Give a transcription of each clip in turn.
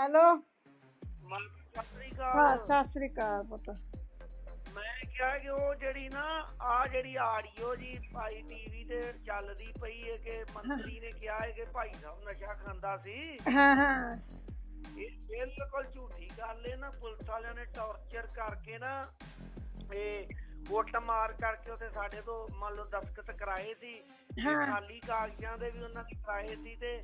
Hello. Sat Sri ਹਾਂ ਅਕਾਲ। ਸਤਿ ਸ੍ਰੀ ਅਕਾਲ ਪੁੱਤ। ਮੈਂ ਕਿਹਾ ਕਿ ਉਹ ਜਿਹੜੀ ਨਾ ਆ ਜਿਹੜੀ ਆਡੀਓ ਜੀ ਭਾਈ ਟੀਵੀ ਤੇ ਚੱਲਦੀ ਪਈ ਹੈ ਕਿ ਮੰਤਰੀ ਨੇ ਕਿਹਾ ਹੈ ਕਿ ਭਾਈ ਸਾਹਿਬ ਨਸ਼ਾ ਖਾਂਦਾ ਸੀ। ਹਾਂ ਹਾਂ। ਇਹ ਬਿਲਕੁਲ ਝੂਠੀ ਗੱਲ ਹੈ ਨਾ ਪੁਲਿਸ ਵਾਲਿਆਂ ਨੇ ਟੌਰਚਰ ਕਰਕੇ ਨਾ ਇਹ ਵੋਟ ਮਾਰ ਕਰਕੇ ਉਤੇ ਸਾਡੇ ਤੋਂ ਮੰਨ ਲਓ ਦਸਖਤ ਕਰਾਏ ਸੀ। ਤੇ ਹਾਂ। ਖਾਲੀ ਕਾਗਜ਼ਾਂ ਦੇ ਵੀ ਉਹਨਾਂ ਨੇ ਕਰਾਏ ਸੀ ਤੇ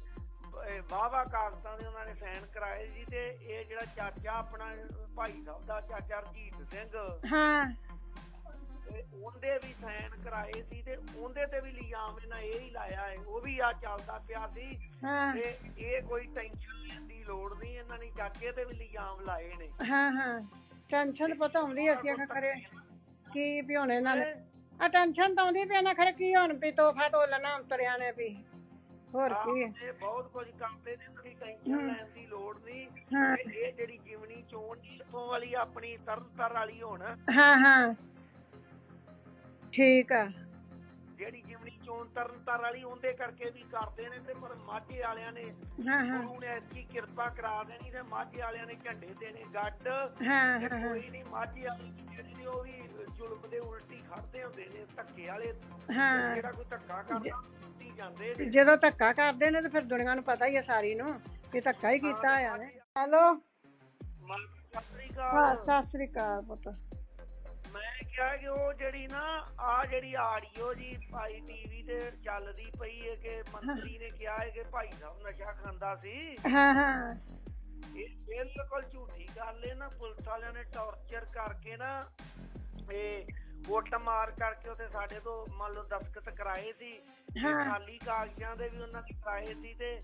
ਵਾਵਾ ਕਾਗਜ਼ਾਂ ਦੇ ਉਹਨਾਂ ਨੇ ਸਾਈਨ ਕਰਾਏ ਸੀ ਤੇ ਇਹ ਜਿਹੜਾ ਚਾਚਾ ਆਪਣਾ ਭਾਈ ਸਾਹਿਬ ਦਾ ਚਾਚਾ ਰਜੀਤ ਸਿੰਘ ਹਾਂ। ਤੇ ਉਹਦੇ ਵੀ ਸਾਈਨ ਕਰਾਏ ਸੀ ਤੇ ਉਹਦੇ ਤੇ ਵੀ ਇਲਜ਼ਾਮ ਇਹਨਾਂ ਇਹ ਹੀ ਲਾਇਆ ਹੈ ਉਹ ਵੀ ਆ ਚੱਲਦਾ ਪਿਆ ਸੀ। ਹਾਂ। ਤੇ ਇਹ ਕੋਈ ਟੈਨਸ਼ਨ ਲੈਣ ਦੀ ਲੋੜ ਨਹੀਂ ਇਹਨਾਂ ਨੇ ਚਾਚੇ ਤੇ ਵੀ ਇਲਜ਼ਾਮ ਲਾਏ ਨੇ। ਹਾਂ ਹਾਂ। ਟੈਨਸ਼ਨ ਪਤਾ ਆਉਂਦੀ ਅਸੀਂ ਆਖਿਆ ਖਰੇ? ਕੀ ਵੀ ਹੁਣ ਇਹਨਾਂ ਨੇ ਆ ਟੈਨਸ਼ਨ ਤਾਂ ਆਉਂਦੀ ਵੀ ਇਹਨਾਂ ਖਰੇ ਕੀ ਹੁਣ ਵੀ ਤੋਹਫਾ ਤੋਲਣਾ ਅੰਤਰਿਆਂ ਨੇ ਵੀ। ਹੋਰ ਕੀ? ਹੈ? ਇਹ ਬਹੁਤ ਕੁਝ ਕਰਦੇ ਨੇ ਕੋਈ ਟੈਨਸ਼ਨ ਲੈਣ ਦੀ ਲੋੜ ਨਹੀਂ। ਇਹ ਜਿਹੜੀ ਜਿਮਨੀ ਚੋਣ ਦੀ ਇੱਥੋਂ ਵਾਲੀ ਆਪਣੀ ਤਰਨਤਾਰ ਵਾਲੀ ਹੁਣ। ਹਾਂ ਹਾਂ। ਠੀਕ ਆ। ਜਿਹੜੀ ਜਿਮਨੀ ਚੋਣ ਤਰਨਤਾਰ ਵਾਲੀ ਉਹਦੇ ਕਰਕੇ ਵੀ ਕਰਦੇ ਨੇ ਤੇ ਪਰ ਮਾਝੇ ਵਾਲਿਆਂ ਨੇ ਹਾਂ ਹਾਂ। ਗੁਰੂ ਨੇ ਐਸੀ ਕਿਰਪਾ ਕਰਾ ਦੇਣੀ ਤੇ ਮਾਝੇ ਵਾਲਿਆਂ ਨੇ ਝੰਡੇ ਦੇਣੇ ਗੱਡ। ਹਾਂ ਤੇ ਹਾਂ। ਹਾਂ ਕੋਈ ਨਹੀਂ ਮਾਝੇ ਵਾਲੇ ਜਿਹੜੇ ਉਹ ਵੀ ਜ਼ੁਲਮ ਦੇ ਉਲਟੀ ਖੜਦੇ ਹੁੰਦੇ ਨੇ ਧੱਕੇ ਵਾਲੇ। ਹਾਂ। ਜਿਹੜਾ ਕੋਈ ਧੱਕਾ ਕਰਦਾ ਉੱਤੀ ਜਾਂਦੇ ਨੇ। ਜਦੋਂ ਧੱਕਾ ਕਰਦੇ ਨੇ ਤੇ ਫਿਰ ਦੁਨੀਆ ਨੂੰ ਪਤਾ ਹੀ ਆ ਸਾਰੀ ਨੂੰ ਕਿ ਧੱਕਾ ਹੀ ਕੀਤਾ ਹੋਇਆ ਨੇ। ਹੈਲੋ? ਸਤਿ ਸ੍ਰੀ ਹਾਂ ਅਕਾਲ ਸਤਿ ਸ੍ਰੀ ਅਕਾਲ ਪੁੱਤ। ਮੈਂ ਕਿਹਾ ਕਿ ਉਹ ਜਿਹੜੀ ਨਾ ਆ ਜਿਹੜੀ ਆਡੀਓ ਜੀ ਭਾਈ ਟੀਵੀ ਤੇ ਚੱਲਦੀ ਪਈ ਹੈ ਕਿ ਮੰਤਰੀ ਨੇ ਕਿਹਾ ਹੈ ਕਿ ਭਾਈ ਸਾਹਿਬ ਨਸ਼ਾ ਖਾਂਦਾ ਸੀ। ਹਾਂ ਹਾਂ। ਇਹ ਬਿਲਕੁਲ ਝੂਠੀ ਗੱਲ ਹੈ ਨਾ ਪੁਲਿਸ ਵਾਲਿਆਂ ਨੇ ਟੌਰਚਰ ਕਰਕੇ ਨਾ ਇਹ ਵੋਟ ਮਾਰ ਕਰਕੇ ਉਤੇ ਸਾਡੇ ਤੋਂ ਮੰਨ ਲਓ ਦਸਖਤ ਕਰਾਏ ਸੀ। ਖਾਲੀ ਕਾਗਜ਼ਾਂ ਦੇ ਵੀ ਉਹਨਾਂ ਨੇ ਕਰਾਏ ਸੀ ਤੇ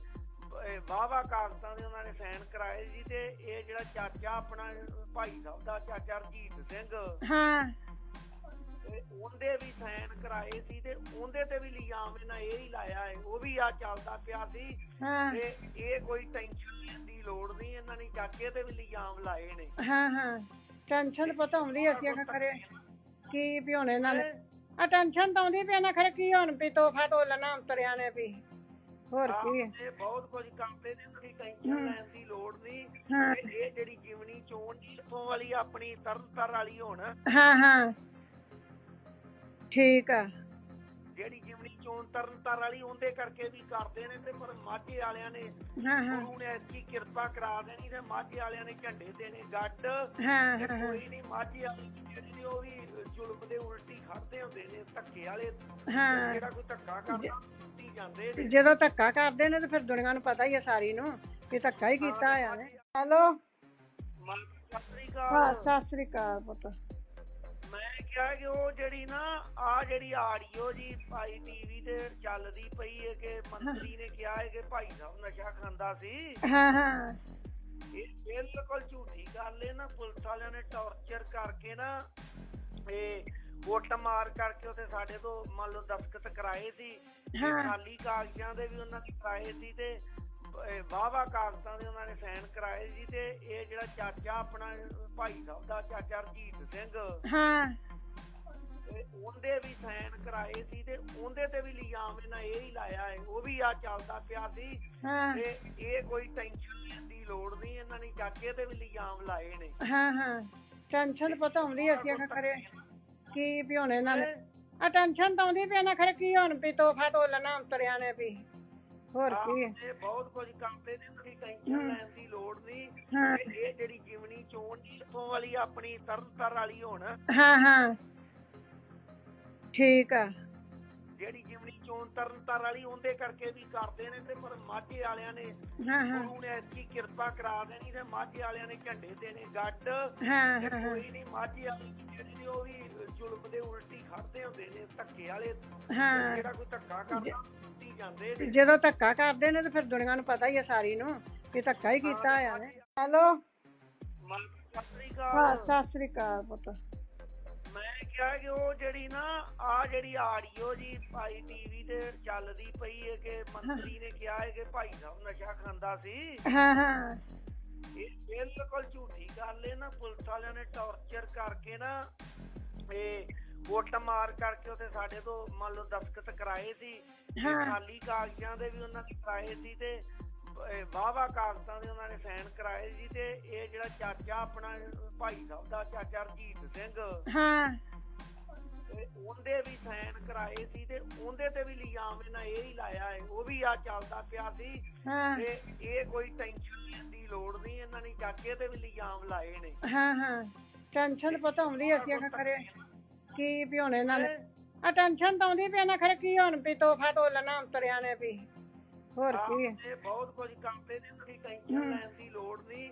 ਵਾਵਾ ਕਾਗਜ਼ਾਂ ਦੇ ਉਹਨਾਂ ਨੇ ਸਾਈਨ ਕਰਾਏ ਸੀ ਤੇ ਇਹ ਜਿਹੜਾ ਚਾਚਾ ਆਪਣਾ ਭਾਈ ਸਾਹਿਬ ਦਾ ਚਾਚਾ ਰਜੀਤ ਸਿੰਘ। ਹਾਂ। ਉਹਦੇ ਵੀ ਸਾਈਨ ਕਰਾਏ ਸੀ ਤੇ ਉਹਦੇ ਤੇ ਵੀ ਇਲਜ਼ਾਮ ਇਹਨਾਂ ਇਹ ਹੀ ਲਾਇਆ ਹੈ ਉਹ ਵੀ ਆ ਚੱਲਦਾ ਪਿਆ ਸੀ। ਹਾਂ। ਤੇ ਇਹ ਕੋਈ ਟੈਨਸ਼ਨ ਲੈਣ ਦੀ ਲੋੜ ਨਹੀਂ ਇਹਨਾਂ ਨੇ ਚਾਚੇ ਤੇ ਵੀ ਇਲਜ਼ਾਮ ਲਾਏ ਨੇ। ਹਾਂ ਹਾਂ। ਟੈਨਸ਼ਨ ਪਤਾ ਆਉਂਦੀ ਅਸੀਂ ਆਖਿਆ ਖਰੇ ਕੀ ਵੀ ਹੁਣ ਇਹਨਾਂ ਨੇ ਆ ਟੈਨਸ਼ਨ ਤਾਂ ਆਉਂਦੀ ਵੀ ਇਹਨਾਂ ਖਰੇ ਕੀ ਹੁਣ ਵੀ ਤੋਹਫਾ ਤੋਲਣਾ ਅੰਤਰਿਆਂ ਨੇ ਵੀ। ਹੋਰ ਕੀ? ਇਹ ਬਹੁਤ ਕੁਝ ਕਰਦੇ ਨੇ ਕੋਈ ਟੈਨਸ਼ਨ ਲੈਣ ਦੀ ਲੋੜ ਨਹੀਂ। ਇਹ ਜਿਹੜੀ ਜਿਮਨੀ ਚੋਣ ਦੀ ਇੱਥੋਂ ਵਾਲੀ ਆਪਣੀ ਤਰਨਤਾਰ ਵਾਲੀ ਹੁਣ। ਹਾਂ ਹਾਂ। ਠੀਕ ਆ। ਜਿਹੜੀ ਜਿਮਨੀ ਚੋਣ ਤਰਨਤਾਰ ਵਾਲੀ ਉਹਦੇ ਕਰਕੇ ਵੀ ਕਰਦੇ ਨੇ ਤੇ ਪਰ ਮਾਝੇ ਵਾਲਿਆਂ ਨੇ ਹਾਂ ਹਾਂ। ਗੁਰੂ ਨੇ ਐਸੀ ਕਿਰਪਾ ਕਰਾ ਦੇਣੀ ਤੇ ਮਾਝੇ ਵਾਲਿਆਂ ਨੇ ਝੰਡੇ ਦੇਣੇ ਗੱਡ। ਹਾਂ ਤੇ ਹਾਂ। ਹਾਂ ਕੋਈ ਨਹੀਂ ਮਾਝੇ ਵਾਲੇ ਜਿਹੜੇ ਉਹ ਵੀ ਜ਼ੁਲਮ ਦੇ ਉਲਟੀ ਖੜਦੇ ਹੁੰਦੇ ਨੇ ਧੱਕੇ ਵਾਲੇ। ਹਾਂ। ਜਿਹੜਾ ਕੋਈ ਧੱਕਾ ਕਰਦਾ ਉੱਤੀ ਜਾਂਦੇ ਨੇ। ਜਦੋਂ ਧੱਕਾ ਕਰਦੇ ਨੇ ਤੇ ਫਿਰ ਦੁਨੀਆ ਨੂੰ ਪਤਾ ਹੀ ਆ ਸਾਰੀ ਨੂੰ ਕਿ ਧੱਕਾ ਹੀ ਕੀਤਾ ਹੋਇਆ ਨੇ। ਹੈਲੋ? ਸਤਿ ਸ੍ਰੀ ਹਾਂ ਅਕਾਲ ਸਤਿ ਸ੍ਰੀ ਅਕਾਲ ਪੁੱਤ। ਕਿਹਾ ਕਿ ਉਹ ਜਿਹੜੀ ਨਾ ਆ ਜਿਹੜੀ ਆਡੀਓ ਜੀ ਭਾਈ ਟੀਵੀ ਤੇ ਚੱਲਦੀ ਪਈ ਹੈ ਕਿ ਮੰਤਰੀ ਨੇ ਕਿਹਾ ਹੈ ਕਿ ਭਾਈ ਸਾਹਿਬ ਨਸ਼ਾ ਖਾਂਦਾ ਸੀ। ਹਾਂ ਹਾਂ। ਇਹ ਬਿਲਕੁਲ ਝੂਠੀ ਗੱਲ ਹੈ ਨਾ ਪੁਲਿਸ ਵਾਲਿਆਂ ਨੇ ਟੌਰਚਰ ਕਰਕੇ ਨਾ ਇਹ ਵੋਟ ਮਾਰ ਕਰਕੇ ਉਤੇ ਸਾਡੇ ਤੋਂ ਮੰਨ ਲਓ ਦਸਖਤ ਕਰਾਏ ਸੀ। ਖਾਲੀ ਕਾਗਜ਼ਾਂ ਦੇ ਵੀ ਉਹਨਾਂ ਨੇ ਕਰਾਏ ਸੀ ਤੇ ਵਾਵਾ ਕਾਗਜ਼ਾਂ ਦੇ ਉਹਨਾਂ ਨੇ ਸਾਈਨ ਕਰਾਏ ਸੀ ਤੇ ਇਹ ਜਿਹੜਾ ਚਾਚਾ ਆਪਣਾ ਭਾਈ ਸਾਹਿਬ ਦਾ ਚਾਚਾ ਰਜੀਤ ਸਿੰਘ ਹਾਂ। ਤੇ ਉਹਦੇ ਵੀ ਸਾਈਨ ਕਰਾਏ ਸੀ ਤੇ ਉਹਦੇ ਤੇ ਵੀ ਇਲਜ਼ਾਮ ਇਹਨਾਂ ਇਹ ਹੀ ਲਾਇਆ ਹੈ ਉਹ ਵੀ ਆ ਚੱਲਦਾ ਪਿਆ ਸੀ। ਤੇ ਇਹ ਕੋਈ ਟੈਨਸ਼ਨ ਲੈਣ ਦੀ ਲੋੜ ਨਹੀਂ ਇਹਨਾਂ ਨੇ ਚਾਚੇ ਤੇ ਵੀ ਇਲਜ਼ਾਮ ਲਾਏ ਨੇ। ਹਾਂ ਹਾਂ। ਟੈਨਸ਼ਨ ਪਤਾ ਆਉਂਦੀ ਅਸੀਂ ਆਖਿਆ ਖਰੇ ਕੀ ਵੀ ਹੁਣ ਇਹਨਾਂ ਨੇ ਆ ਟੈਨਸ਼ਨ ਤਾਂ ਆਉਂਦੀ ਵੀ ਇਹਨਾਂ ਖਰੇ ਕੀ ਹੁਣ ਵੀ ਤੋਹਫਾ ਤੋਲਣਾ ਅੰਤਰਿਆਂ ਨੇ ਵੀ। ਹੋਰ ਕੀ ਹੈ? ਇਹ ਬਹੁਤ ਕੁਝ ਕਰਦੇ ਨੇ ਕੋਈ ਟੈਨਸ਼ਨ ਲੈਣ ਦੀ ਲੋੜ ਨਹੀਂ। ਇਹ ਜਿਹੜੀ ਜਿਮਨੀ ਚੋਣ ਦੀ ਇੱਥੋਂ ਵਾਲੀ ਆਪਣੀ ਤਰਨਤਾਰ ਵਾਲੀ ਹੁਣ। ਹਾਂ ਹਾਂ। ਠੀਕ ਆ। ਜਿਹੜੀ ਜਿਮਨੀ ਚੋਣ ਤਰਨਤਾਰ ਵਾਲੀ ਉਹਦੇ ਕਰਕੇ ਵੀ ਕਰਦੇ ਨੇ ਤੇ ਪਰ ਮਾਝੇ ਵਾਲਿਆਂ ਨੇ ਹਾਂ ਹਾਂ। ਗੁਰੂ ਨੇ ਐਸੀ ਕਿਰਪਾ ਕਰਾ ਦੇਣੀ ਤੇ ਮਾਝੇ ਵਾਲਿਆਂ ਨੇ ਝੰਡੇ ਦੇਣੇ ਗੱਡ। ਹਾਂ ਤੇ ਹਾਂ। ਕੋਈ ਨਹੀਂ ਮਾਝੇ ਵਾਲੇ ਜਿਹੜੇ ਉਹ ਵੀ ਜ਼ੁਲਮ ਦੇ ਉਲਟੀ ਖੜਦੇ ਹੁੰਦੇ ਨੇ ਧੱਕੇ ਵਾਲੇ। ਹਾਂ। ਜਿਹੜਾ ਕੋਈ ਧੱਕਾ ਕਰਦਾ ਉੱਤੀ ਜਾਂਦੇ ਨੇ। ਜਦੋਂ ਧੱਕਾ ਕਰਦੇ ਨੇ ਤੇ ਫਿਰ ਦੁਨੀਆ ਨੂੰ ਪਤਾ ਹੀ ਆ ਸਾਰੀ ਨੂੰ ਕਿ ਧੱਕਾ ਹੀ ਕੀਤਾ ਹੋਇਆ ਨੇ ਹੈਲੋ। ਮਨ ਸਤਿ ਸ੍ਰੀ ਹਾਂ ਅਕਾਲ ਸਤਿ ਸ੍ਰੀ ਅਕਾਲ ਪੁੱਤ। ਮੈਂ ਕਿਹਾ ਕਿ ਉਹ ਜਿਹੜੀ ਨਾ ਆ ਜਿਹੜੀ ਆਡੀਓ ਜੀ ਭਾਈ ਟੀਵੀ ਤੇ ਚੱਲਦੀ ਪਈ ਹੈ ਕਿ ਮੰਤਰੀ ਨੇ ਕਿਹਾ ਹੈ ਕਿ ਭਾਈ ਸਾਹਿਬ ਨਸ਼ਾ ਖਾਂਦਾ ਸੀ। ਹਾਂ ਹਾਂ। ਇਹ ਬਿਲਕੁਲ ਝੂਠੀ ਗੱਲ ਹੈ ਨਾ ਪੁਲਿਸ ਵਾਲਿਆਂ ਨੇ ਟੌਰਚਰ ਕਰਕੇ ਨਾ ਇਹ ਵੋਟ ਮਾਰ ਕਰਕੇ ਉਤੇ ਸਾਡੇ ਤੋਂ ਮੰਨ ਲਓ ਦਸਖਤ ਕਰਾਏ ਸੀ। ਖਾਲੀ ਕਾਗਜ਼ਾਂ ਦੇ ਵੀ ਉਹਨਾਂ ਨੇ ਕਰਾਏ ਸੀ ਤੇ ਵਾਵਾ ਕਾਗਜ਼ਾਂ ਦੇ ਉਹਨਾਂ ਨੇ ਸਾਈਨ ਕਰਾਏ ਸੀ ਤੇ ਇਹ ਜਿਹੜਾ ਚਾਚਾ ਆਪਣਾ ਭਾਈ ਸਾਹਿਬ ਦਾ ਚਾਚਾ ਰਜੀਤ ਸਿੰਘ। ਹਾਂ। ਤੇ ਉਹਦੇ ਵੀ ਸਾਈਨ ਕਰਾਏ ਸੀ ਤੇ ਉਹਦੇ ਤੇ ਵੀ ਲਿਆਮ ਇਹਨਾਂ ਇਹ ਹੀ ਲਾਇਆ ਹੈ ਉਹ ਵੀ ਆ ਚੱਲਦਾ ਪਿਆ ਸੀ। ਹਾਂ। ਤੇ ਇਹ ਕੋਈ ਟੈਨਸ਼ਨ ਲੈਣ ਦੀ ਲੋੜ ਨਹੀਂ ਇਹਨਾਂ ਨੇ ਚਾਚੇ ਤੇ ਵੀ ਲਿਆਮ ਲਾਏ ਨੇ। ਹਾਂ ਹਾਂ। ਟੈਨਸ਼ਨ ਪਤਾ ਹੁੰਦੀ ਅਸੀਂ ਆਖਿਆ ਖਰੇ ਕੀ ਵੀ ਹੁਣ ਇਹਨਾਂ ਨੇ ਆ ਟੈਨਸ਼ਨ ਤਾਂ ਆਉਂਦੀ ਵੀ ਇਹਨਾਂ ਖਰੇ ਕੀ ਹੁਣ ਵੀ ਤੋਹਫਾ ਤੋਲਣਾ ਅੰਤਰਿਆਂ ਨੇ ਵੀ। ਹੋਰ ਕੀ? ਹੈ? ਇਹ ਬਹੁਤ ਕੁਝ ਕਰਦੇ ਨੇ ਦੀ ਟੈਨਸ਼ਨ ਲੈਣ ਦੀ ਲੋੜ ਨਹੀਂ।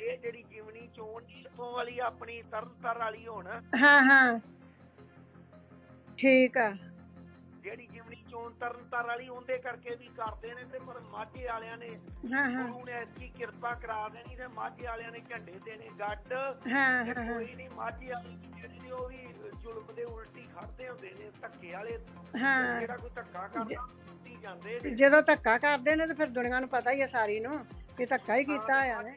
ਇਹ ਜਿਹੜੀ ਜਿਮਨੀ ਚੋਣ ਜੀ ਇੱਥੋਂ ਵਾਲੀ ਆਪਣੀ ਤਰਨਤਾਰ ਵਾਲੀ ਹੁਣ। ਹਾਂ ਹਾਂ। ਠੀਕ ਆ। ਜਿਹੜੀ ਜਿਮਨੀ ਚੋਣ ਤਰਨਤਾਰ ਵਾਲੀ ਉਹਦੇ ਕਰਕੇ ਵੀ ਕਰਦੇ ਨੇ ਤੇ ਪਰ ਮਾਝੇ ਵਾਲਿਆਂ ਨੇ ਹਾਂ ਹਾਂ। ਗੁਰੂ ਨੇ ਐਸੀ ਕਿਰਪਾ ਕਰਾ ਦੇਣੀ ਤੇ ਮਾਝੇ ਵਾਲਿਆਂ ਨੇ ਝੰਡੇ ਦੇਣੇ ਗੱਡ। ਹਾਂ ਹਾਂ ਹਾਂ। ਕੋਈ ਨਹੀਂ ਮਾਝੇ ਵਾਲੇ ਜਿਹੜੇ ਉਹ ਵੀ ਜ਼ੁਲਮ ਦੇ ਉਲਟੀ ਖੜਦੇ ਹੁੰਦੇ ਨੇ ਧੱਕੇ ਵਾਲੇ। ਹਾਂ। ਜਿਹੜਾ ਕੋਈ ਧੱਕਾ ਕਰਦਾ ਜਾਂਦੇ ਜਦੋਂ ਧੱਕਾ ਕਰਦੇ ਨੇ ਤੇ ਫਿਰ ਦੁਨੀਆ ਨੂੰ ਪਤਾ ਹੀ ਆ ਸਾਰੀ ਨੂੰ ਕਿ ਧੱਕਾ ਹੀ ਕੀਤਾ ਆ ਨੇ